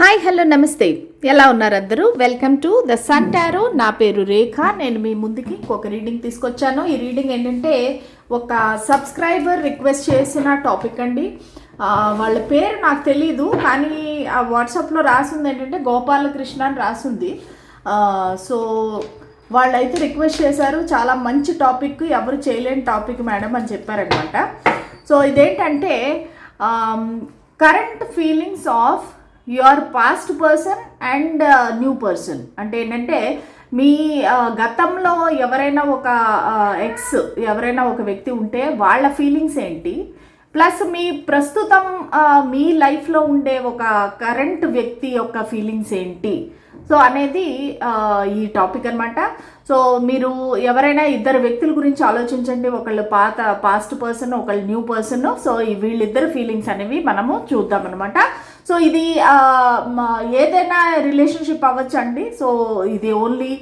Hi hello నమస్తే. ఎలా ఉన్నారు అందరూ? Welcome to the Sun Tarot నా పేరు రేఖ. నేను మీ ముందుకి ఒక రీడింగ్ తీసుకొచ్చాను. ఈ రీడింగ్ ఏంటంటే ఒక సబ్స్క్రైబర్ రిక్వెస్ట్ చేసిన టాపిక్ అండి. వాళ్ళ పేరు నాకు తెలీదు కానీ ఆ వాట్సాప్లో రాసింది ఏంటంటే గోపాలకృష్ణ అని రాసింది. సో వాళ్ళైతే రిక్వెస్ట్ చేశారు. చాలా మంచి టాపిక్ ఎవరు చేయలేని టాపిక్ మేడం అని చెప్పారనమాట సో ఇదేంటంటే current feelings of your past person and new person అంటే ఏంటంటే మీ uh, గతంలో ఎవరైనా ఒక uh, ఎక్స్ ఎవరైనా ఒక వ్యక్తి ఉంటే వాళ్ళ ఫీలింగ్స్ ఏంటి? ప్లస్ మీ ప్రస్తుతం uh, మీ లైఫ్లో ఉండే ఒక కరెంట్ వ్యక్తి యొక్క ఫీలింగ్స్ ఏంటి? సో అనేది ఈ టాపిక్ అనమాట సో మీరు ఎవరైనా ఇద్దరు వ్యక్తుల గురించి ఆలోచించండి. ఒకళ్ళు పాత పాస్ట్ పర్సన్ ఒకళ్ళు న్యూ పర్సన్ సో వీళ్ళిద్దరు ఫీలింగ్స్ అనేవి మనము చూద్దాం అనమాట సో ఇది ఏదైనా రిలేషన్షిప్ అవ్వచ్చండి. సో ఇది ఓన్లీ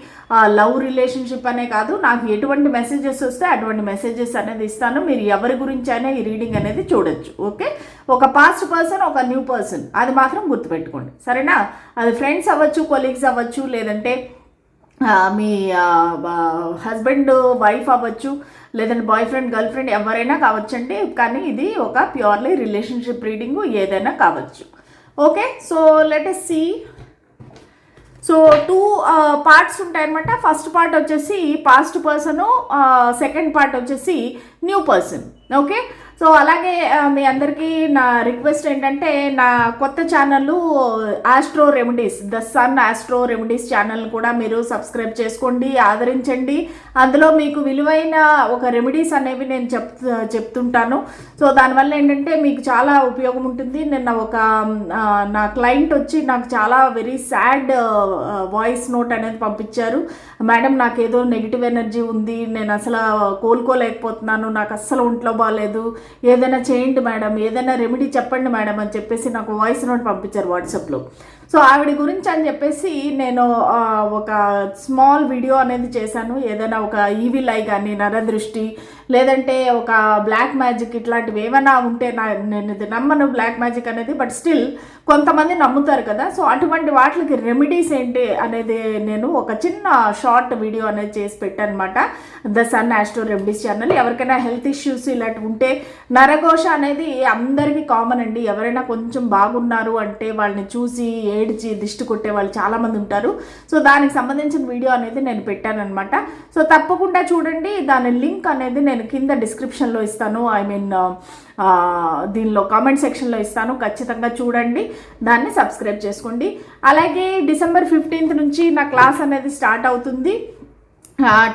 లవ్ రిలేషన్షిప్ అనే కాదు. నాకు ఎటువంటి మెసేజెస్ వస్తే అటువంటి మెసేజెస్ అనేది ఇస్తాను. మీరు ఎవరి గురించి అయినా ఈ రీడింగ్ అనేది చూడొచ్చు. ఓకే? ఒక పాస్ట్ పర్సన్ ఒక న్యూ పర్సన్ అది మాత్రం గుర్తుపెట్టుకోండి. సరేనా? అది ఫ్రెండ్స్ అవ్వచ్చు కొలీగ్స్ అవ్వచ్చు లేదంటే మీ హస్బెండ్ వైఫ్ అవ్వచ్చు లేదంటే బాయ్ ఫ్రెండ్ గర్ల్ ఫ్రెండ్ ఎవరైనా కావచ్చండి. కానీ ఇది ఒక ప్యూర్లీ రిలేషన్షిప్ రీడింగ్ ఏదైనా కావచ్చు. Okay so let's see so two parts ఉంటాయన్నమాట. ఫస్ట్ పార్ట్ వచ్చేసి పాస్ట్ పర్సన్ సెకండ్ పార్ట్ వచ్చేసి న్యూ పర్సన్ ఓకే సో అలాగే మీ అందరికీ నా రిక్వెస్ట్ ఏంటంటే నా కొత్త channel Astro Remedies the Sun Astro Remedies channel కూడా మీరు సబ్స్క్రైబ్ చేసుకోండి ఆదరించండి. అందులో మీకు విలువైన ఒక రెమెడీస్ అనేవి నేను చెప్ చెప్తుంటాను. సో దానివల్ల ఏంటంటే మీకు చాలా ఉపయోగం ఉంటుంది. నిన్న ఒక నా క్లయింట్ వచ్చి నాకు చాలా వెరీ సాడ్ వాయిస్ నోట్ అనేది పంపించారు. మేడం నాకు ఏదో నెగిటివ్ ఎనర్జీ ఉంది. నేను అసలు కోలుకోలేకపోతున్నాను. నాకు అస్సలు ఒంట్లో బాగాలేదు ఏదైనా చేయండి మేడం ఏదైనా రెమెడీ చెప్పండి మేడం అని చెప్పేసి నాకు వాయిస్ నోట్ పంపించారు వాట్సాప్లో సో ఆవిడ గురించి అని చెప్పేసి నేను ఒక స్మాల్ వీడియో అనేది చేశాను. ఏదైనా ఒక ఈవిల్ ఐ కానీ నరదృష్టి లేదంటే ఒక బ్లాక్ మ్యాజిక్ ఇట్లాంటివి ఏమైనా ఉంటే నా నేను నమ్మను బ్లాక్ మ్యాజిక్ అనేది బట్ స్టిల్ కొంతమంది నమ్ముతారు కదా. సో అటువంటి వాటికి రెమెడీస్ ఏంటి అనేది నేను ఒక చిన్న షార్ట్ వీడియో అనేది చేసి పెట్టాను అనమాట the Sun Astro Remedies channel ఎవరికైనా హెల్త్ ఇష్యూస్ ఇలాంటి ఉంటే నరఘోష అనేది అందరికీ కామన్ అండి. ఎవరైనా కొంచెం బాగున్నారు అంటే వాళ్ళని చూసి ఏడ్చి దిష్టి కొట్టే వాళ్ళు చాలామంది ఉంటారు. సో దానికి సంబంధించిన వీడియో అనేది నేను పెట్టాను అనమాట సో తప్పకుండా చూడండి. దాని లింక్ అనేది నేను కింద డిస్క్రిప్షన్లో ఇస్తాను. ఐ మీన్ దీనిలో కామెంట్ సెక్షన్లో ఇస్తాను. ఖచ్చితంగా చూడండి. దాన్ని సబ్స్క్రైబ్ చేసుకోండి. అలాగే డిసెంబర్ ఫిఫ్టీన్త్ నుంచి నా క్లాస్ అనేది స్టార్ట్ అవుతుంది.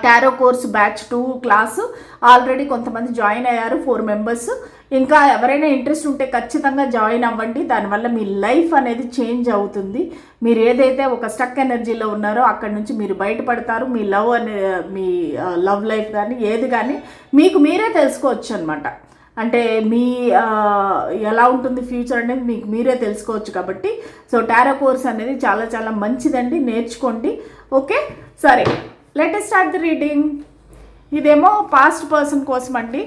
Tarot course batch two class already కొంతమంది జాయిన్ అయ్యారు ఫోర్ మెంబర్స్ ఇంకా ఎవరైనా ఇంట్రెస్ట్ ఉంటే ఖచ్చితంగా జాయిన్ అవ్వండి. దానివల్ల మీ లైఫ్ అనేది చేంజ్ అవుతుంది. మీరు ఏదైతే ఒక స్టక్ ఎనర్జీలో ఉన్నారో అక్కడ నుంచి మీరు బయటపడతారు. మీ లవ్ అనే మీ లవ్ లైఫ్ కానీ ఏది కానీ మీకు మీరే తెలుసుకోవచ్చు అనమాట అంటే మీ ఎలా ఉంటుంది ఫ్యూచర్ అనేది మీకు మీరే తెలుసుకోవచ్చు కాబట్టి. సో టారో కోర్స్ అనేది చాలా చాలా మంచిదండి. నేర్చుకోండి. ఓకే సరే లెటెస్ట్ స్టార్ట్ ది రీడింగ్ ఇదేమో పాస్ట్ పర్సన్ కోసం అండి.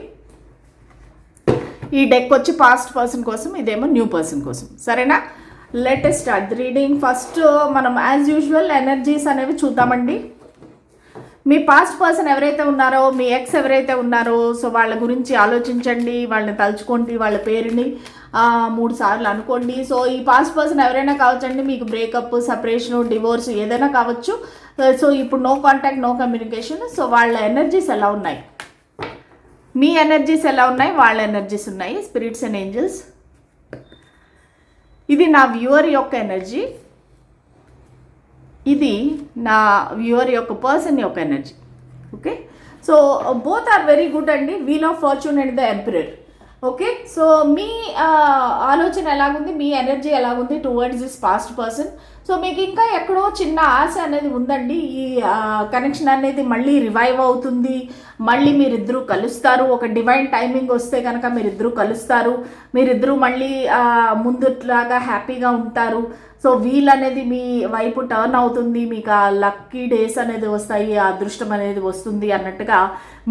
ఈ డెక్ వచ్చి పాస్ట్ పర్సన్ కోసం ఇదేమో న్యూ పర్సన్ కోసం. సరేనా? Let's start the reading first మనం యాజ్ యూజువల్ ఎనర్జీస్ అనేవి చూద్దామండి. మీ పాస్ట్ పర్సన్ ఎవరైతే ఉన్నారో మీ ఎక్స్ ఎవరైతే ఉన్నారో సో వాళ్ళ గురించి ఆలోచించండి వాళ్ళని తలుచుకోండి వాళ్ళ పేరుని మూడు సార్లు అనుకోండి. సో ఈ పాస్ట్ పర్సన్ ఎవరైనా కావచ్చండి మీకు బ్రేకప్ సపరేషన్ డివోర్స్ ఏదైనా కావచ్చు. Uh, సో ఇప్పుడు no contact no communication so వాళ్ళ ఎనర్జీస్ ఎలా ఉన్నాయి? మీ ఎనర్జీస్ ఎలా ఉన్నాయి? వాళ్ళ ఎనర్జీస్ ఉన్నాయి. స్పిరిట్స్ అండ్ ఏంజల్స్ ఇది నా వ్యూవర్ యొక్క ఎనర్జీ ఇది నా వ్యూవర్ యొక్క పర్సన్ యొక్క energy. Okay? So both are very good అండి. Wheel of fortune and the emperor. Okay? So మీ ఆలోచన ఎలాగుంది? మీ ఎనర్జీ ఎలాగుంది towards this past person? So మీకు ఇంకా ఎక్కడో చిన్న ఆశ అనేది ఉందండి. ఈ కనెక్షన్ అనేది మళ్ళీ రివైవ్ అవుతుంది. మళ్ళీ మీరిద్దరూ కలుస్తారు. ఒక డివైన్ టైమింగ్ వస్తే కనుక మీరిద్దరూ కలుస్తారు. మీరిద్దరూ మళ్ళీ ఆ, ముందుట్లాగా హ్యాపీగా ఉంటారు. సో వీల్ అనేది మీ వైపు టర్న్ అవుతుంది మీకు ఆ లక్కీ డేస్ అనేది వస్తాయి ఆ అదృష్టం అనేది వస్తుంది అన్నట్టుగా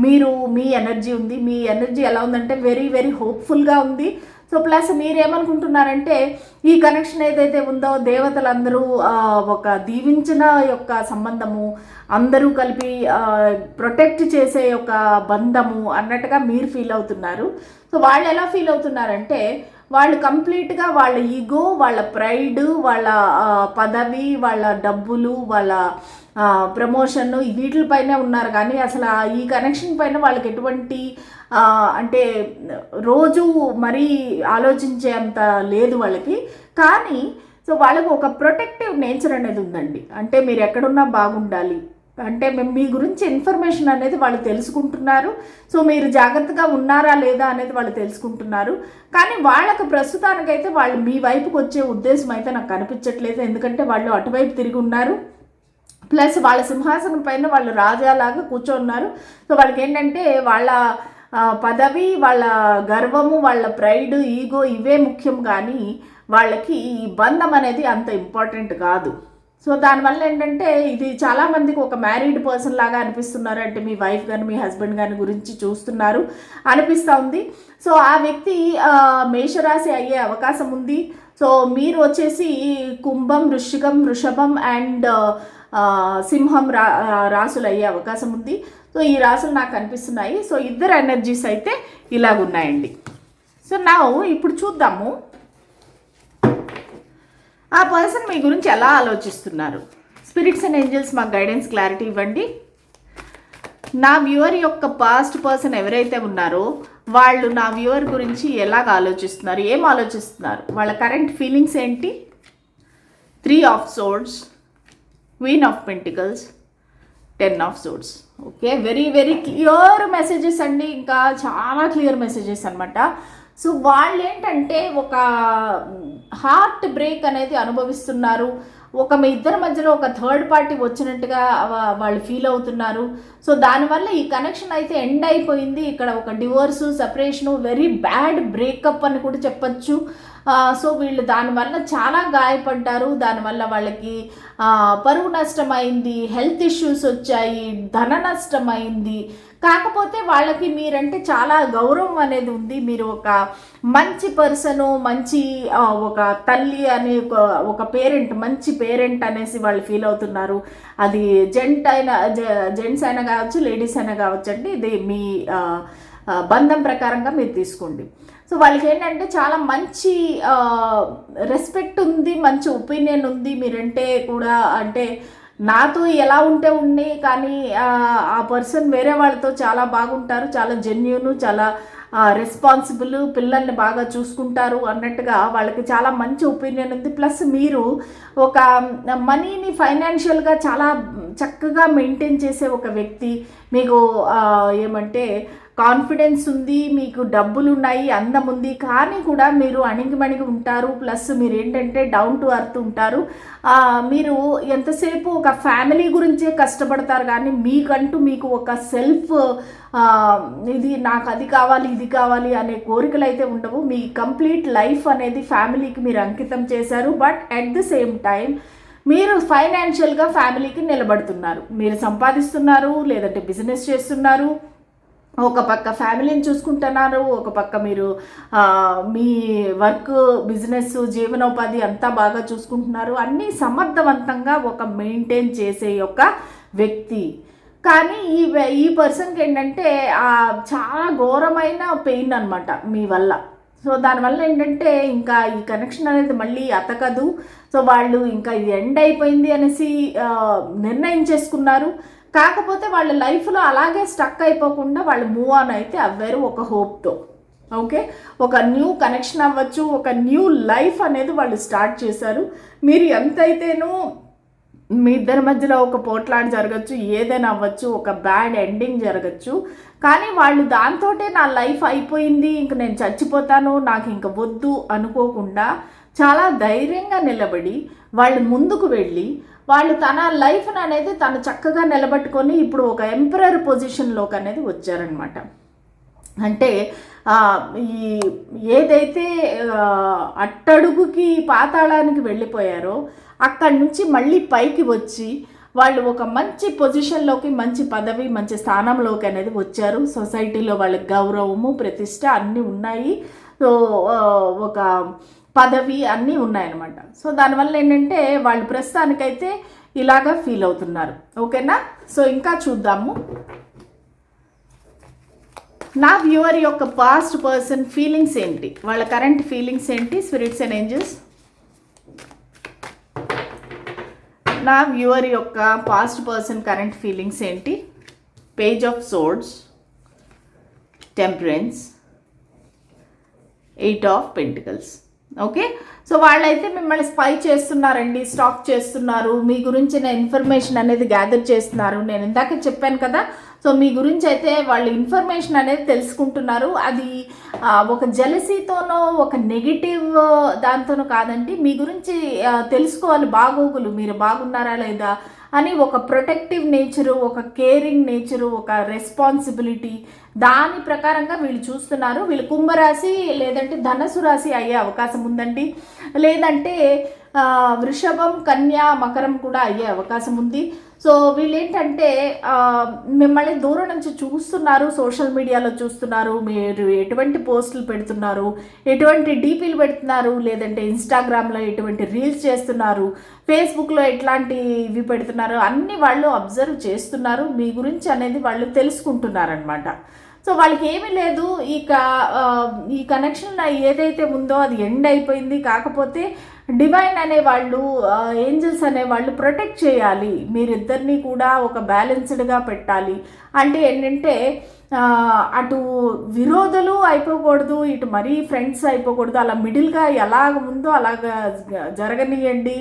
మీరు మీ ఎనర్జీ ఉంది. మీ ఎనర్జీ ఎలా ఉందంటే వెరీ వెరీ హోప్ఫుల్గా ఉంది. సో ప్లస్ మీరేమనుకుంటున్నారంటే ఈ కనెక్షన్ ఏదైతే ఉందో దేవతలందరూ ఒక దీవించిన యొక్క సంబంధము అందరూ కలిపి ప్రొటెక్ట్ చేసే ఒక బంధము అన్నట్టుగా మీరు ఫీల్ అవుతున్నారు. సో వాళ్ళు ఎలా ఫీల్ అవుతున్నారంటే వాళ్ళు కంప్లీట్గా వాళ్ళ ఈగో వాళ్ళ ప్రైడ్ వాళ్ళ పదవి వాళ్ళ డబ్బులు వాళ్ళ ప్రమోషన్ వీటిపైనే ఉన్నారు. కానీ అసలు ఆ ఈ కనెక్షన్ పైన వాళ్ళకి ఎటువంటి అంటే రోజు మరీ ఆలోచించే అంత లేదు వాళ్ళకి. కానీ సో వాళ్ళకు ఒక ప్రొటెక్టివ్ నేచర్ అనేది ఉందండి. అంటే మీరు ఎక్కడున్నా బాగుండాలి. అంటే మేము మీ గురించి ఇన్ఫర్మేషన్ అనేది వాళ్ళు తెలుసుకుంటున్నారు. సో మీరు జాగ్రత్తగా ఉన్నారా లేదా అనేది వాళ్ళు తెలుసుకుంటున్నారు. కానీ వాళ్ళకు ప్రస్తుతానికైతే వాళ్ళు మీ వైపుకి వచ్చే ఉద్దేశం అయితే నాకు కనిపించట్లేదు. ఎందుకంటే వాళ్ళు అటువైపు తిరిగి ఉన్నారు. ప్లస్ వాళ్ళ సింహాసనం పైన వాళ్ళు రాజాలాగా కూర్చోన్నారు. సో వాళ్ళకి ఏంటంటే వాళ్ళ పదవి వాళ్ళ గర్వము వాళ్ళ ప్రైడ్ ఈగో ఇవే ముఖ్యం. కానీ వాళ్ళకి ఈ బంధం అనేది అంత ఇంపార్టెంట్ కాదు. సో దానివల్ల ఏంటంటే ఇది చాలామందికి ఒక మ్యారీడ్ పర్సన్ లాగా అనిపిస్తున్నారు. అంటే మీ వైఫ్ కానీ మీ హస్బెండ్ కానీ గురించి చూస్తున్నారు. అనిపిస్తూ ఉంది. సో ఆ వ్యక్తి మేషరాశి అయ్యే అవకాశం ఉంది. సో మీరు వచ్చేసి కుంభం వృషికం వృషభం అండ్ సింహం రా రాసులు అయ్యే అవకాశం ఉంది. సో ఈ రాసులు నాకు కనిపిస్తున్నాయి సో ఇద్దరు ఎనర్జీస్ అయితే ఇలాగున్నాయండి. సో నా ఇప్పుడు చూద్దాము. ఆ పర్సన్ మీ గురించి ఎలా ఆలోచిస్తున్నారు? స్పిరిట్స్ అండ్ ఏంజల్స్ మాకు గైడెన్స్ క్లారిటీ ఇవ్వండి. నా వ్యూవర్ యొక్క పాస్ట్ పర్సన్ ఎవరైతే ఉన్నారో వాళ్ళు నా వ్యూవర్ గురించి ఎలాగ ఆలోచిస్తున్నారు ఏం ఆలోచిస్తున్నారు? వాళ్ళ కరెంట్ ఫీలింగ్స్ ఏంటి? Three of swords queen of pentacles ten of swords. Okay? Very very clear messages అండి. ఇంకా చాలా క్లియర్ మెసేజెస్ అనమాట సో వాళ్ళు ఏంటంటే ఒక హార్ట్ బ్రేక్ అనేది అనుభవిస్తున్నారు. ఒక మీ ఇద్దరి మధ్యలో ఒక థర్డ్ పార్టీ వచ్చినట్టుగా వాళ్ళు ఫీల్ అవుతున్నారు. సో దానివల్ల ఈ కనెక్షన్ అయితే ఎండ్ అయిపోయింది. ఇక్కడ ఒక divorce separation very bad breakup అని కూడా చెప్పచ్చు. సో వీళ్ళు దానివల్ల చాలా గాయపడ్డారు. దానివల్ల వాళ్ళకి పరువు నష్టం అయింది హెల్త్ ఇష్యూస్ వచ్చాయి ధన నష్టమైంది కాకపోతే వాళ్ళకి మీరంటే చాలా గౌరవం అనేది ఉంది. మీరు ఒక మంచి పర్సను మంచి ఒక తల్లి అనే ఒక ఒక పేరెంట్ మంచి పేరెంట్ అనేసి వాళ్ళు ఫీల్ అవుతున్నారు. అది జెంట్ అయినా జెంట్స్ అయినా కావచ్చు లేడీస్ అయినా కావచ్చు అండి. ఇది మీ బంధం ప్రకారంగా మీరు తీసుకోండి. సో వాళ్ళకి ఏంటంటే చాలా మంచి రెస్పెక్ట్ ఉంది మంచి ఒపీనియన్ ఉంది. మీరంటే కూడా అంటే నాతో ఎలా ఉంటే ఉండి కానీ ఆ, పర్సన్ వేరే వాళ్ళతో చాలా బాగుంటారు చాలా జెన్యున్ చాలా రెస్పాన్సిబుల్ పిల్లల్ని బాగా చూసుకుంటారు అన్నట్టుగా వాళ్ళకి చాలా మంచి ఒపీనియన్ ఉంది. ప్లస్ మీరు ఒక మనీని ఫైనాన్షియల్గా చాలా చక్కగా మెయింటైన్ చేసే ఒక వ్యక్తి మీకు ఏమంటే కాన్ఫిడెన్స్ ఉంది మీకు డబ్బులు ఉన్నాయి అందం ఉంది. కానీ కూడా మీరు అణిగిమణిగి ఉంటారు. ప్లస్ మీరు ఏంటంటే డౌన్ టు అర్త్ ఉంటారు. మీరు ఎంతసేపు ఒక ఫ్యామిలీ గురించే కష్టపడతారు. కానీ మీకంటూ మీకు ఒక సెల్ఫ్ ఇది నాకు అది కావాలి ఇది కావాలి అనే కోరికలు అయితే ఉండవు. మీ కంప్లీట్ లైఫ్ అనేది ఫ్యామిలీకి మీరు అంకితం చేశారు. But at the same time మీరు ఫైనాన్షియల్గా ఫ్యామిలీకి నిలబడుతున్నారు. మీరు సంపాదిస్తున్నారు లేదంటే బిజినెస్ చేస్తున్నారు. ఒక పక్క ఫ్యామిలీని చూసుకుంటున్నారు ఒక పక్క మీరు మీ వర్క్ బిజినెస్ జీవనోపాధి అంతా బాగా చూసుకుంటున్నారు. అన్నీ సమర్థవంతంగా ఒక మెయింటైన్ చేసే యొక్క వ్యక్తి. కానీ ఈ ఈ పర్సన్కి ఏంటంటే చాలా ఘోరమైన పెయిన్ అనమాట మీ వల్ల. సో దానివల్ల ఏంటంటే ఇంకా ఈ కనెక్షన్ అనేది మళ్ళీ అతకదు. సో వాళ్ళు ఇంకా ఇది ఎండ్ అయిపోయింది అనేసి నిర్ణయం చేసుకున్నారు. కాకపోతే వాళ్ళ లైఫ్లో అలాగే స్టక్ అయిపోకుండా వాళ్ళు మూవ్ ఆన్ అయితే అవ్వారు ఒక హోప్తో ఓకే ఒక న్యూ కనెక్షన్ అవ్వచ్చు ఒక న్యూ లైఫ్ అనేది వాళ్ళు స్టార్ట్ చేశారు. మీరు ఎంతైతేనూ మీ ఇద్దరి మధ్యలో ఒక పోట్లాట జరగచ్చు ఏదైనా అవ్వచ్చు ఒక బ్యాడ్ ఎండింగ్ జరగచ్చు. కానీ వాళ్ళు దాంతోటే నా లైఫ్ అయిపోయింది ఇంక నేను చచ్చిపోతాను నాకు ఇంక వద్దు అనుకోకుండా చాలా ధైర్యంగా నిలబడి వాళ్ళు ముందుకు వెళ్ళి వాళ్ళు తన లైఫ్ని అనేది తను చక్కగా నిలబెట్టుకొని ఇప్పుడు ఒక ఎంపరర్ పొజిషన్లోకి అనేది వచ్చారనమాట అంటే ఈ ఏదైతే అట్టడుగుకి పాతాళానికి వెళ్ళిపోయారో అక్కడి నుంచి మళ్ళీ పైకి వచ్చి వాళ్ళు ఒక మంచి పొజిషన్లోకి మంచి పదవి మంచి స్థానంలోకి అనేది వచ్చారు. సొసైటీలో వాళ్ళకి గౌరవము ప్రతిష్ట అన్నీ ఉన్నాయి. సో ఒక పదవి అన్నీ ఉన్నాయన్నమాట. సో దానివల్ల ఏంటంటే వాళ్ళు ప్రస్తుతానికైతే ఇలాగా ఫీల్ అవుతున్నారు. ఓకేనా? సో ఇంకా చూద్దాము. నా వ్యూవర్ యొక్క పాస్ట్ పర్సన్ ఫీలింగ్స్ ఏంటి? వాళ్ళ కరెంట్ ఫీలింగ్స్ ఏంటి? స్పిరిట్స్ అండ్ ఏంజల్స్ నా వ్యూవర్ యొక్క పాస్ట్ పర్సన్ కరెంట్ ఫీలింగ్స్ ఏంటి? Page of swords temperance eight of pentacles okay so వాళ్ళైతే మిమ్మల్ని స్పై చేస్తున్నారండి స్టాక్ చేస్తున్నారు. మీ గురించిన ఇన్ఫర్మేషన్ అనేది గ్యాదర్ చేస్తున్నారు. నేను ఇందాక చెప్పాను కదా. సో మీ గురించి అయితే వాళ్ళు ఇన్ఫర్మేషన్ అనేది తెలుసుకుంటున్నారు. అది ఒక జలసీతోనో ఒక నెగిటివ్ దాంతోనో కాదండి. మీ గురించి తెలుసుకోవాలి. బాగోగులు. మీరు బాగున్నారా లేదా? అని ఒక ప్రొటెక్టివ్ నేచరు ఒక కేరింగ్ నేచరు ఒక రెస్పాన్సిబిలిటీ దాని ప్రకారంగా వీళ్ళు చూస్తున్నారు. వీళ్ళు కుంభరాశి లేదంటే ధనసు రాశి అయ్యే అవకాశం ఉందండి. లేదంటే వృషభం కన్యా మకరం కూడా అయ్యే అవకాశం ఉంది. సో వీళ్ళు ఏంటంటే మిమ్మల్ని దూరం నుంచి చూస్తున్నారు సోషల్ మీడియాలో చూస్తున్నారు మీరు ఎటువంటి పోస్టులు పెడుతున్నారు ఎటువంటి డీపీలు పెడుతున్నారు లేదంటే ఇన్స్టాగ్రామ్లో ఎటువంటి రీల్స్ చేస్తున్నారు ఫేస్బుక్లో ఎట్లాంటి ఇవి పెడుతున్నారు అన్ని వాళ్ళు అబ్జర్వ్ చేస్తున్నారు మీ గురించి అనేది వాళ్ళు తెలుసుకుంటున్నారనమాట సో వాళ్ళకి ఏమీ లేదు ఇక ఈ కనెక్షన్ ఏదైతే ఉందో అది ఎండ్ అయిపోయింది కాకపోతే డివైన్ అనే వాళ్ళు ఏంజల్స్ అనే వాళ్ళు ప్రొటెక్ట్ చేయాలి. మీరిద్దరినీ కూడా ఒక బ్యాలెన్స్డ్గా పెట్టాలి. అంటే ఏంటంటే అటు విరోధులు అయిపోకూడదు ఇటు మరీ ఫ్రెండ్స్ అయిపోకూడదు. అలా మిడిల్గా ఎలాగ ఉందో అలాగా జరగనియండి.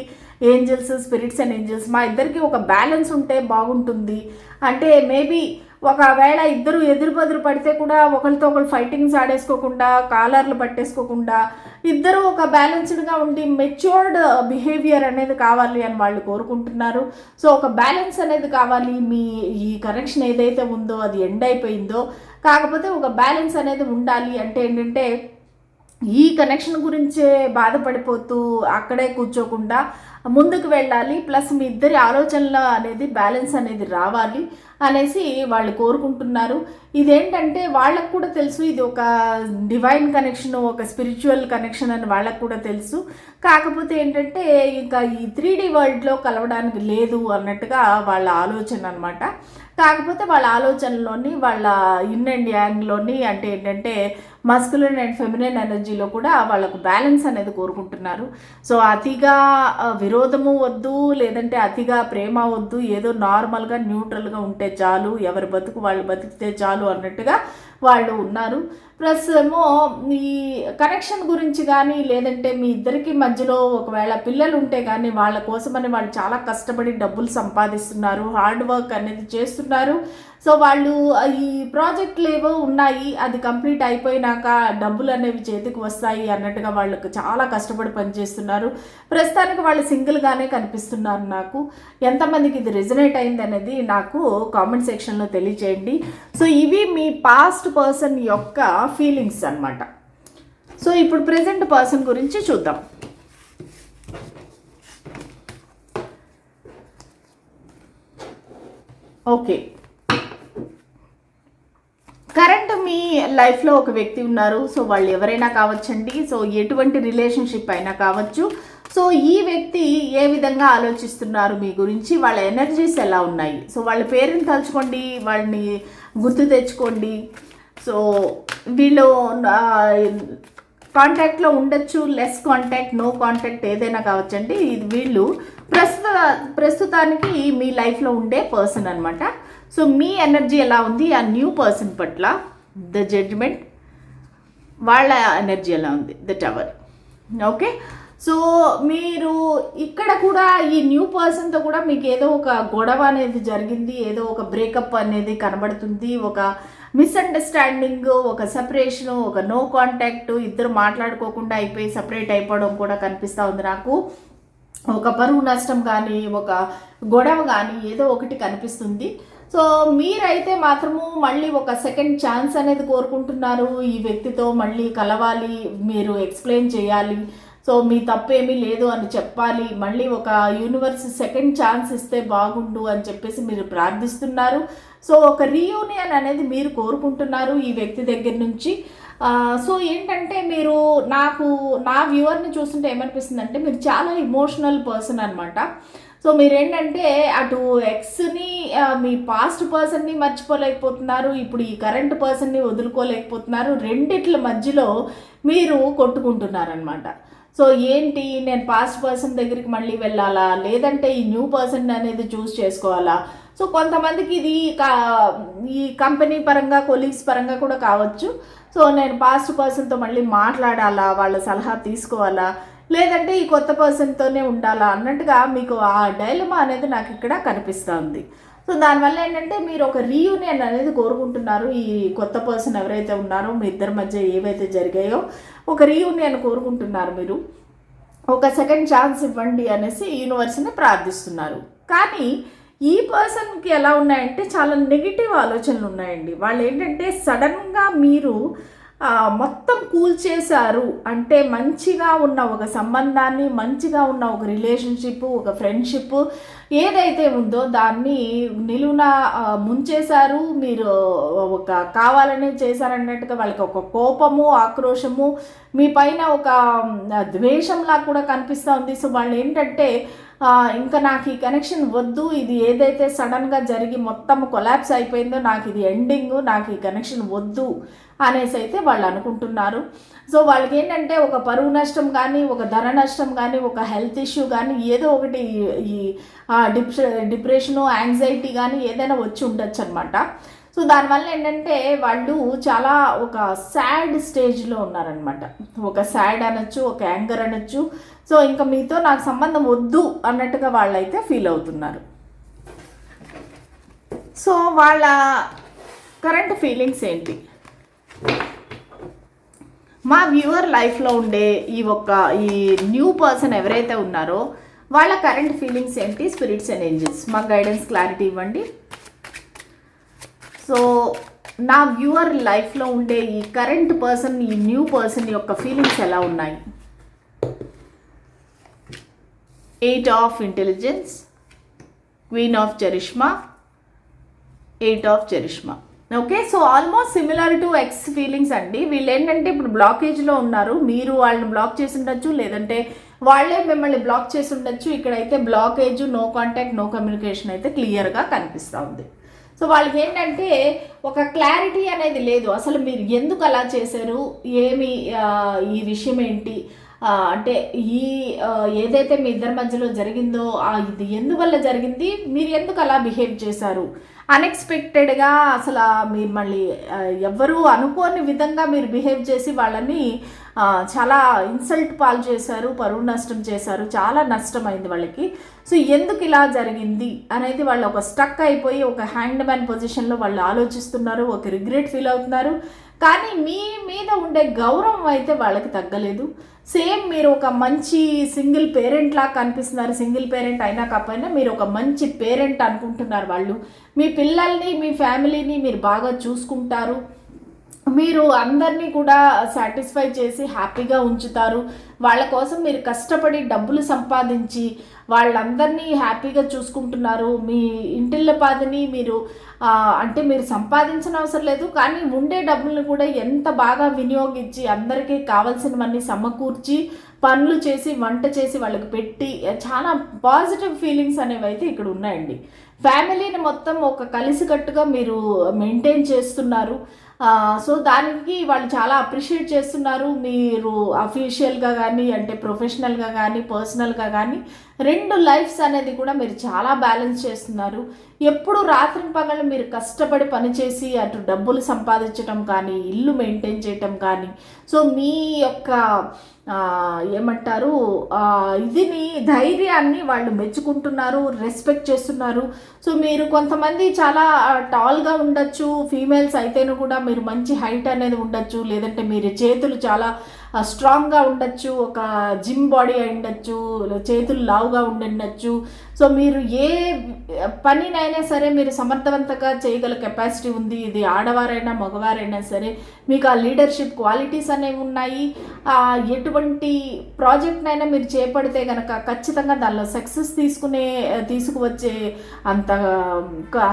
ఏంజల్స్ స్పిరిట్స్ అండ్ ఏంజల్స్ మా ఇద్దరికి ఒక బ్యాలెన్స్ ఉంటే బాగుంటుంది. అంటే మేబీ ఒకవేళ ఇద్దరు ఎదురు బదురు పడితే కూడా ఒకరితో ఒకరు ఫైటింగ్స్ ఆడేసుకోకుండా కాలర్లు పట్టేసుకోకుండా ఇద్దరు ఒక బ్యాలెన్స్డ్గా ఉండి మెచ్యూర్డ్ బిహేవియర్ అనేది కావాలి అని వాళ్ళు కోరుకుంటున్నారు. సో ఒక బ్యాలెన్స్ అనేది కావాలి. మీ ఈ కనెక్షన్ ఏదైతే ఉందో అది ఎండ్ అయిపోయిందో కాకపోతే ఒక బ్యాలెన్స్ అనేది ఉండాలి అంటే ఏంటంటే ఈ కనెక్షన్ గురించే బాధపడిపోతూ అక్కడే కూర్చోకుండా ముందుకు వెళ్ళాలి ప్లస్ మీ ఇద్దరి ఆలోచనల అనేది బ్యాలెన్స్ అనేది రావాలి అనేసి వాళ్ళు కోరుకుంటున్నారు. ఇదేంటంటే వాళ్ళకు కూడా తెలుసు ఇది ఒక డివైన్ కనెక్షన్ ఒక స్పిరిచువల్ కనెక్షన్ అని వాళ్ళకు కూడా తెలుసు. కాకపోతే ఏంటంటే ఇంకా ఈ త్రీ డి వరల్డ్లో కలవడానికి లేదు అన్నట్టుగా వాళ్ళ ఆలోచన అనమాట కాకపోతే వాళ్ళ ఆలోచనలోని వాళ్ళ ఇన్ అండ్ యాంగ్లోని అంటే ఏంటంటే మస్కులన్ అండ్ ఫెమినైన్ ఎనర్జీలో కూడా వాళ్ళకు బ్యాలెన్స్ అనేది కోరుకుంటున్నారు. సో అతిగా విరోధము వద్దు లేదంటే అతిగా ప్రేమ వద్దు ఏదో నార్మల్గా న్యూట్రల్గా ఉంటే చాలు ఎవరి బతుకు వాళ్ళు బతికితే చాలు అన్నట్టుగా వాళ్ళు ఉన్నారు. ప్లస్ ఏమో ఈ కనెక్షన్ గురించి కానీ లేదంటే మీ ఇద్దరికి మధ్యలో ఒకవేళ పిల్లలు ఉంటే కానీ వాళ్ళ కోసమని వాళ్ళు చాలా కష్టపడి డబ్బులు సంపాదిస్తున్నారు. హార్డ్ వర్క్ అనేది చేస్తున్నారు. సో వాళ్ళు ఈ ప్రాజెక్టులు ఏవో ఉన్నాయి అది కంప్లీట్ అయిపోయినాక డబ్బులు అనేవి చేతికి వస్తాయి అన్నట్టుగా వాళ్ళకు చాలా కష్టపడి పనిచేస్తున్నారు. ప్రస్తుతానికి వాళ్ళు సింగిల్గానే కనిపిస్తున్నారు నాకు. ఎంతమందికి ఇది రిజనేట్ అయింది అనేది నాకు కామెంట్ సెక్షన్లో తెలియచేయండి. సో ఇవి మీ పాస్ట్ పర్సన్ యొక్క ఫీలింగ్స్ అన్నమాట. సో ఇప్పుడు ప్రజెంట్ పర్సన్ గురించి చూద్దాం. ఓకే కరెంట్ మీ లైఫ్లో ఒక వ్యక్తి ఉన్నారు. సో వాళ్ళు ఎవరైనా కావచ్చండి. సో ఎటువంటి రిలేషన్షిప్ అయినా కావచ్చు. సో ఈ వ్యక్తి ఏ విధంగా ఆలోచిస్తున్నారు మీ గురించి? వాళ్ళ ఎనర్జీస్ ఎలా ఉన్నాయి? సో వాళ్ళ పేరుని తలుచుకోండి. వాళ్ళని గుర్తు తెచ్చుకోండి. సో వీళ్ళు కాంటాక్ట్లో ఉండొచ్చు. లెస్ కాంటాక్ట్ నో కాంటాక్ట్ ఏదైనా కావచ్చండి. ఇది వీళ్ళు ప్రస్తుత ప్రస్తుతానికి మీ లైఫ్లో ఉండే పర్సన్ అనమాట సో మీ ఎనర్జీ ఎలా ఉంది? ఆ న్యూ పర్సన్ పట్ల ద జడ్జ్మెంట్ వాళ్ళ ఎనర్జీ ఎలా ఉంది ద టవర్. ఓకే? సో మీరు ఇక్కడ కూడా ఈ న్యూ పర్సన్తో కూడా మీకు ఏదో ఒక గొడవ అనేది జరిగింది ఏదో ఒక బ్రేకప్ అనేది కనబడుతుంది ఒక మిస్అండర్స్టాండింగ్ ఒక సపరేషన్ ఒక నో కాంటాక్ట్ ఇద్దరు మాట్లాడుకోకుండా అయిపోయి సపరేట్ అయిపోవడం కూడా కనిపిస్తూ ఉంది నాకు. ఒక పరువు నష్టం కానీ ఒక గొడవ కానీ ఏదో ఒకటి కనిపిస్తుంది. సో మీరైతే మాత్రము మళ్ళీ ఒక సెకండ్ ఛాన్స్ అనేది కోరుకుంటున్నారు ఈ వ్యక్తితో మళ్ళీ కలవాలి మీరు ఎక్స్ప్లెయిన్ చేయాలి. సో మీ తప్పేమీ లేదు అని చెప్పాలి. మళ్ళీ ఒక యూనివర్స్ సెకండ్ ఛాన్స్ ఇస్తే బాగుండు అని చెప్పేసి మీరు ప్రార్థిస్తున్నారు. సో ఒక రీయూనియన్ అనేది మీరు కోరుకుంటున్నారు ఈ వ్యక్తి దగ్గర నుంచి. సో ఏంటంటే మీరు నాకు నా వ్యూవర్ని చూస్తుంటే ఏమనిపిస్తుంది అంటే మీరు చాలా ఇమోషనల్ పర్సన్ అనమాట సో మీరేంటంటే అటు ఎక్స్ని మీ పాస్ట్ పర్సన్ని మర్చిపోలేకపోతున్నారు ఇప్పుడు ఈ కరెంట్ పర్సన్ని వదులుకోలేకపోతున్నారు రెండిట్ల మధ్యలో మీరు కొట్టుకుంటున్నారనమాట సో ఏంటి నేను పాస్ట్ పర్సన్ దగ్గరికి మళ్ళీ వెళ్ళాలా లేదంటే ఈ న్యూ పర్సన్ అనేది చూస్ చేసుకోవాలా? సో కొంతమందికి ఇది ఈ కంపెనీ పరంగా కొలీగ్స్ పరంగా కూడా కావచ్చు. సో నేను పాస్ట్ పర్సన్తో మళ్ళీ మాట్లాడాలా వాళ్ళ సలహా తీసుకోవాలా? లేదంటే ఈ కొత్త పర్సన్తోనే ఉండాలా? అన్నట్టుగా మీకు ఆ డైలమా అనేది నాకు ఇక్కడ కనిపిస్తుంది. సో దానివల్ల ఏంటంటే మీరు ఒక రీయూనియన్ అనేది కోరుకుంటున్నారు. ఈ కొత్త పర్సన్ ఎవరైతే ఉన్నారో మీ ఇద్దరి మధ్య ఏవైతే జరిగాయో ఒక రీయూనియన్ కోరుకుంటున్నారు మీరు. ఒక సెకండ్ ఛాన్స్ ఇవ్వండి అనేసి యూనివర్స్ని ప్రార్థిస్తున్నారు. కానీ ఈ పర్సన్కి ఎలా ఉన్నాయంటే చాలా నెగిటివ్ ఆలోచనలు ఉన్నాయండి. వాళ్ళు ఏంటంటే సడన్గా మీరు మొత్తం కూల్చేశారు. అంటే మంచిగా ఉన్న ఒక సంబంధాన్ని మంచిగా ఉన్న ఒక రిలేషన్షిప్ ఒక ఫ్రెండ్షిప్ ఏదైతే ఉందో దాన్ని నిలువున ముంచేశారు. మీరు ఒక కావాలనే చేశారన్నట్టుగా వాళ్ళకి ఒక కోపము ఆక్రోషము మీ పైన ఒక ద్వేషంలా కూడా కనిపిస్తూ ఉంది. సో వాళ్ళు ఏంటంటే ఇంకా నాకు ఈ కనెక్షన్ వద్దు. ఇది ఏదైతే సడన్గా జరిగి మొత్తం కొలాప్స్ అయిపోయిందో నాకు ఇది ఎండింగ్ నాకు ఈ కనెక్షన్ వద్దు అనేసి అయితే వాళ్ళు అనుకుంటున్నారు. సో వాళ్ళకి ఏంటంటే ఒక పరువు నష్టం కానీ ఒక ధన నష్టం కానీ ఒక హెల్త్ ఇష్యూ కానీ ఏదో ఒకటి ఈ డిప్రెషను యాంగ్జైటీ కానీ ఏదైనా వచ్చి ఉండొచ్చు అనమాట సో దానివల్ల ఏంటంటే వాళ్ళు చాలా ఒక సాడ్ స్టేజ్లో ఉన్నారనమాట ఒక సాడ్ అనొచ్చు ఒక యాంగర్ అనొచ్చు సో ఇంకా మీతో నాకు సంబంధం వద్దు అన్నట్టుగా వాళ్ళైతే ఫీల్ అవుతున్నారు. సో వాళ్ళ కరెంట్ ఫీలింగ్స్ ఏంటి? మా వ్యూవర్ లైఫ్లో ఉండే ఈ ఒక్క ఈ న్యూ పర్సన్ ఎవరైతే ఉన్నారో వాళ్ళ కరెంట్ ఫీలింగ్స్ ఏంటి? Spirits and angels. మాకు గైడెన్స్ క్లారిటీ ఇవ్వండి. సో నా వ్యూవర్ లైఫ్లో ఉండే ఈ కరెంట్ పర్సన్ ఈ న్యూ పర్సన్ యొక్క ఫీలింగ్స్ ఎలా ఉన్నాయి? Eight of intelligence queen of charisma eight of charisma okay so almost similar to ex feelings అండి. వీళ్ళు ఏంటంటే ఇప్పుడు బ్లాకేజ్లో ఉన్నారు. మీరు వాళ్ళని బ్లాక్ చేసి ఉండొచ్చు లేదంటే వాళ్ళే మిమ్మల్ని బ్లాక్ చేసి ఉండొచ్చు ఇక్కడైతే blockage no contact no communication అయితే క్లియర్గా కనిపిస్తూ ఉంది. సో వాళ్ళకి ఏంటంటే ఒక క్లారిటీ అనేది లేదు. అసలు మీరు ఎందుకు అలా చేశారు? ఏమి ఈ విషయం ఏంటి? అంటే ఈ ఏదైతే మీ ఇద్దరి మధ్యలో జరిగిందో ఇది ఎందువల్ల జరిగింది? మీరు ఎందుకు అలా బిహేవ్ చేశారు? అన్ఎక్స్పెక్టెడ్గా అసలు మీరు మళ్ళీ ఎవ్వరూ అనుకోని విధంగా మీరు బిహేవ్ చేసి వాళ్ళని చాలా ఇన్సల్ట్ పాలు చేశారు పరువు నష్టం చేశారు చాలా నష్టమైంది వాళ్ళకి. సో ఎందుకు ఇలా జరిగింది అనేది వాళ్ళు ఒక స్టక్ అయిపోయి ఒక హ్యాండ్ మ్యాన్ పొజిషన్లో వాళ్ళు ఆలోచిస్తున్నారు ఒక రిగ్రెట్ ఫీల్ అవుతున్నారు. కానీ మీ మీద ఉండే గౌరవం అయితే వాళ్ళకి తగ్గలేదు. సేమ్ మీరు ఒక మంచి సింగిల్ పేరెంట్ లాగా కనిపిస్తున్నారు సింగిల్ పేరెంట్ అయినా కాకపోయినా మీరు ఒక మంచి పేరెంట్ అనుకుంటున్నారు వాళ్ళు. మీ పిల్లల్ని మీ ఫ్యామిలీని మీరు బాగా చూసుకుంటారు. మీరు అందరినీ కూడా సాటిస్ఫై చేసి హ్యాపీగా ఉంచుతారు. వాళ్ళ కోసం మీరు కష్టపడి డబ్బులు సంపాదించి వాళ్ళందరినీ హ్యాపీగా చూసుకుంటున్నారు. మీ ఇంటిల్లపాదిని మీరు అంటే మీరు సంపాదించిన అవసరం లేదు కానీ ఉండే డబ్బుల్ని కూడా ఎంత బాగా వినియోగించి అందరికీ కావాల్సినవన్నీ సమకూర్చి పనులు చేసి వంట చేసి వాళ్ళకి పెట్టి చాలా పాజిటివ్ ఫీలింగ్స్ అనేవి అయితే ఇక్కడ ఉన్నాయండి. ఫ్యామిలీని మొత్తం ఒక కలిసికట్టుగా మీరు మెయింటైన్ చేస్తున్నారు. సో దానికి వాళ్ళు చాలా అప్రిషియేట్ చేస్తున్నారు. మీరు అఫీషియల్గా కానీ అంటే ప్రొఫెషనల్గా కానీ పర్సనల్గా కానీ రెండు లైఫ్స్ అనేది కూడా మీరు చాలా బ్యాలెన్స్ చేస్తున్నారు. ఎప్పుడు రాత్రి పగలు మీరు కష్టపడి పనిచేసి అటు డబ్బులు సంపాదించడం కానీ ఇల్లు మెయింటైన్ చేయటం కానీ సో మీ యొక్క ఏమంటారు ఇదిని ధైర్యాన్ని వాళ్ళు మెచ్చుకుంటున్నారు రెస్పెక్ట్ చేస్తున్నారు. సో మీరు కొంతమంది చాలా టాల్గా ఉండొచ్చు ఫీమేల్స్ అయితేను కూడా మీరు మంచి హైట్ అనేది ఉండొచ్చు లేదంటే మీరు చేతులు చాలా స్ట్రాంగ్గా ఉండొచ్చు ఒక జిమ్ బాడీ అయి ఉండొచ్చు చేతులు లావుగా ఉండుండొచ్చు సో మీరు ఏ పనినైనా సరే మీరు సమర్థవంతంగా చేయగల కెపాసిటీ ఉంది. ఇది ఆడవారైనా మగవారైనా సరే మీకు ఆ లీడర్షిప్ క్వాలిటీస్ అనేవి ఉన్నాయి. ఎటువంటి ప్రాజెక్ట్నైనా మీరు చేపడితే కనుక ఖచ్చితంగా దానిలో సక్సెస్ తీసుకునే తీసుకువచ్చే అంత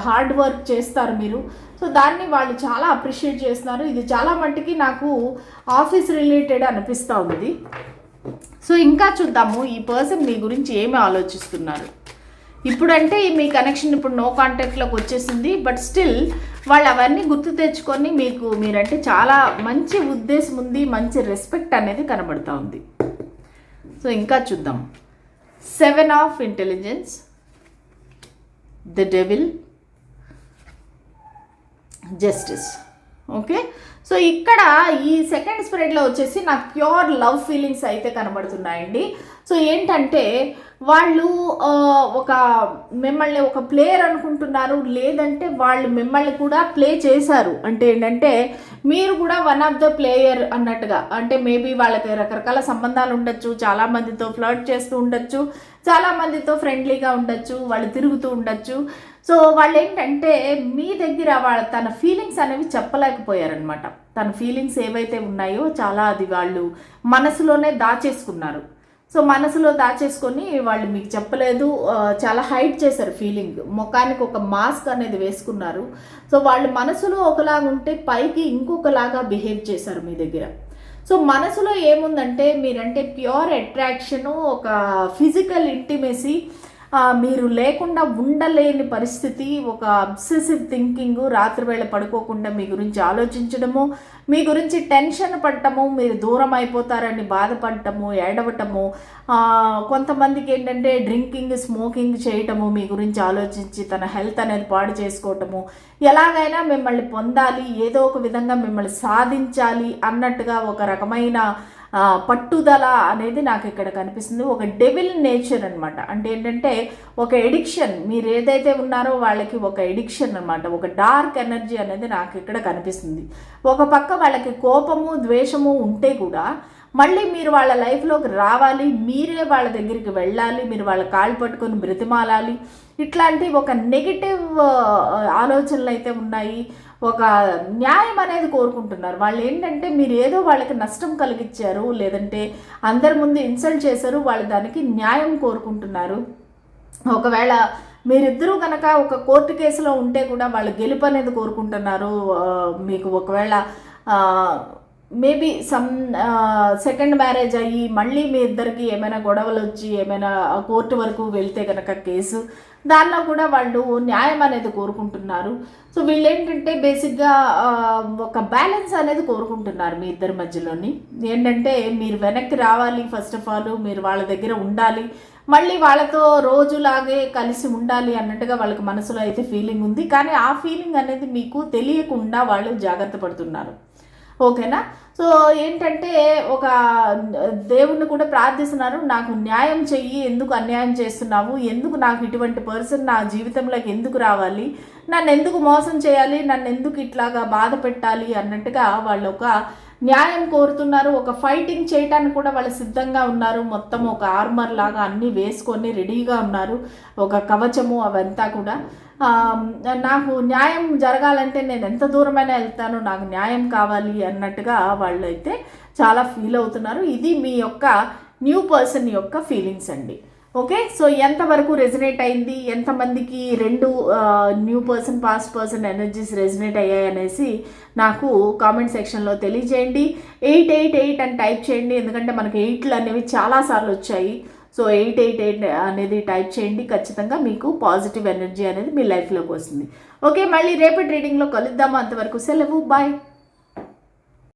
హార్డ్ వర్క్ చేస్తారు మీరు. సో దాన్ని వాళ్ళు చాలా అప్రిషియేట్ చేస్తున్నారు. ఇది చాలా మట్టుకి నాకు ఆఫీస్ రిలేటెడ్ అనిపిస్తూ ఉంది. సో ఇంకా చూద్దాము ఈ పర్సన్ మీ గురించి ఏమి ఆలోచిస్తున్నారు? ఇప్పుడంటే మీ కనెక్షన్ ఇప్పుడు నో కాంటాక్ట్లోకి వచ్చేసింది బట్ స్టిల్ వాళ్ళు అవన్నీ గుర్తు తెచ్చుకొని మీకు మీరంటే చాలా మంచి ఉద్దేశం ఉంది మంచి రెస్పెక్ట్ అనేది కనబడుతూ ఉంది. సో ఇంకా చూద్దాం. Seven of intelligence the devil justice okay so ఇక్కడ ఈ సెకండ్ స్ప్రెడ్లో వచ్చేసి నాకు ప్యూర్ లవ్ ఫీలింగ్స్ అయితే కనబడుతున్నాయండి. సో ఏంటంటే వాళ్ళు ఒక మిమ్మల్ని ఒక ప్లేయర్ అనుకుంటున్నారు లేదంటే వాళ్ళు మిమ్మల్ని కూడా ప్లే చేశారు. అంటే ఏంటంటే మీరు కూడా వన్ ఆఫ్ ద ప్లేయర్ అన్నట్టుగా అంటే మేబీ వాళ్ళకి రకరకాల సంబంధాలు ఉండొచ్చు చాలా మందితో ఫ్లర్ట్ చేస్తూ ఉండొచ్చు చాలా మందితో ఫ్రెండ్లీగా ఉండొచ్చు వాళ్ళు తిరుగుతూ ఉండొచ్చు. సో వాళ్ళు ఏంటంటే మీ దగ్గర వాళ్ళ తన ఫీలింగ్స్ అనేవి చెప్పలేకపోయారనమాట తన ఫీలింగ్స్ ఏవైతే ఉన్నాయో చాలా అది వాళ్ళు మనసులోనే దాచేసుకున్నారు. సో మనసులో దాచేసుకొని వాళ్ళు మీకు చెప్పలేదు చాలా హైట్ చేశారు ఫీలింగ్ ముఖానికి ఒక మాస్క్ అనేది వేసుకున్నారు. సో వాళ్ళు మనసులో ఒకలాగా ఉంటే పైకి ఇంకొకలాగా బిహేవ్ చేశారు మీ దగ్గర. సో మనసులో ఏముందంటే మీరంటే ప్యూర్ అట్రాక్షను ఒక ఫిజికల్ ఇంటిమేసీ మీరు లేకుండా ఉండలేని పరిస్థితి ఒక అబ్సెసివ్ థింకింగ్ రాత్రివేళ పడుకోకుండా మీ గురించి ఆలోచించడము మీ గురించి టెన్షన్ పడటము మీరు దూరం అయిపోతారని బాధపడటము ఏడవటము కొంతమందికి ఏంటంటే డ్రింకింగ్ స్మోకింగ్ చేయటము మీ గురించి ఆలోచించి తన హెల్త్ అనేది పాడు చేసుకోవటము ఎలాగైనా మిమ్మల్ని పొందాలి ఏదో ఒక విధంగా మిమ్మల్ని సాధించాలి అన్నట్టుగా ఒక రకమైన పట్టుదల అనేది నాకు ఇక్కడ కనిపిస్తుంది. ఒక డెవిల్ నేచర్ అనమాట అంటే ఏంటంటే ఒక ఎడిక్షన్. మీరు ఏదైతే ఉన్నారో వాళ్ళకి ఒక ఎడిక్షన్ అనమాట ఒక డార్క్ ఎనర్జీ అనేది నాకు ఇక్కడ కనిపిస్తుంది. ఒక పక్క వాళ్ళకి కోపము ద్వేషము ఉంటే కూడా మళ్ళీ మీరు వాళ్ళ లైఫ్లోకి రావాలి. మీరే వాళ్ళ దగ్గరికి వెళ్ళాలి. మీరు వాళ్ళ కాళ్ళు పట్టుకొని బ్రతిమాలాలి. ఇట్లాంటి ఒక నెగిటివ్ ఆలోచనలు అయితే ఉన్నాయి. ఒక న్యాయం అనేది కోరుకుంటున్నారు. వాళ్ళు ఏంటంటే మీరు ఏదో వాళ్ళకి నష్టం కలిగించారు లేదంటే అందరి ముందు ఇన్సల్ట్ చేశారు వాళ్ళు దానికి న్యాయం కోరుకుంటున్నారు. ఒకవేళ మీరిద్దరూ కనుక ఒక కోర్టు కేసులో ఉంటే కూడా వాళ్ళు గెలుపు అనేది కోరుకుంటున్నారు. మీకు ఒకవేళ మేబీ సమ్ సెకండ్ మ్యారేజ్ అయ్యి మళ్ళీ మీ ఇద్దరికి ఏమైనా గొడవలు వచ్చి ఏమైనా కోర్టు వరకు వెళ్తే కనుక కేసు దానిలో కూడా వాళ్ళు న్యాయం అనేది కోరుకుంటున్నారు. సో వీళ్ళు ఏంటంటే బేసిక్గా ఒక బ్యాలెన్స్ అనేది కోరుకుంటున్నారు మీ ఇద్దరి మధ్యలోని. ఏంటంటే మీరు వెనక్కి రావాలి ఫస్ట్ ఆఫ్ ఆల్ మీరు వాళ్ళ దగ్గర ఉండాలి. మళ్ళీ వాళ్ళతో రోజులాగే కలిసి ఉండాలి అన్నట్టుగా వాళ్ళకి మనసులో అయితే ఫీలింగ్ ఉంది. కానీ ఆ ఫీలింగ్ అనేది మీకు తెలియకుండా వాళ్ళు జాగ్రత్త పడుతున్నారు. ఓకేనా? సో ఏంటంటే ఒక దేవుణ్ణి కూడా ప్రార్థిస్తున్నారు. నాకు న్యాయం చెయ్యి ఎందుకు అన్యాయం చేస్తున్నావు? ఎందుకు నాకు ఇటువంటి పర్సన్ నా జీవితంలోకి ఎందుకు రావాలి? నన్ను ఎందుకు మోసం చేయాలి? నన్ను ఎందుకు ఇట్లాగా బాధ పెట్టాలి? అన్నట్టుగా వాళ్ళు ఒక న్యాయం కోరుతున్నారు. ఒక ఫైటింగ్ చేయడానికి కూడా వాళ్ళు సిద్ధంగా ఉన్నారు. మొత్తం ఒక ఆర్మర్ లాగా అన్నీ వేసుకొని రెడీగా ఉన్నారు. ఒక కవచము అవంతా కూడా. నాకు న్యాయం జరగాలంటే నేను ఎంత దూరమైనా వెళ్తాను నాకు న్యాయం కావాలి అన్నట్టుగా వాళ్ళు అయితే చాలా ఫీల్ అవుతున్నారు. ఇది మీ యొక్క న్యూ పర్సన్ యొక్క ఫీలింగ్స్ అండి. ఓకే? సో ఎంతవరకు రెజినేట్ అయింది? ఎంతమందికి రెండు new person past person energies resonate అయ్యాయి అనేసి నాకు కామెంట్ సెక్షన్లో తెలియజేయండి. ఎయిట్ ఎయిట్ ఎయిట్ అని టైప్ చేయండి. ఎందుకంటే మనకి ఎయిట్లు అనేవి చాలాసార్లు వచ్చాయి. సో ఎయిట్ ఎయిట్ ఎయిట్ అనేది టైప్ చేయండి ఖచ్చితంగా మీకు పాజిటివ్ ఎనర్జీ అనేది మీ లైఫ్లోకి వస్తుంది. ఓకే మళ్ళీ రేపటి రీడింగ్లో కలుద్దాము. అంతవరకు సెలవు. బాయ్.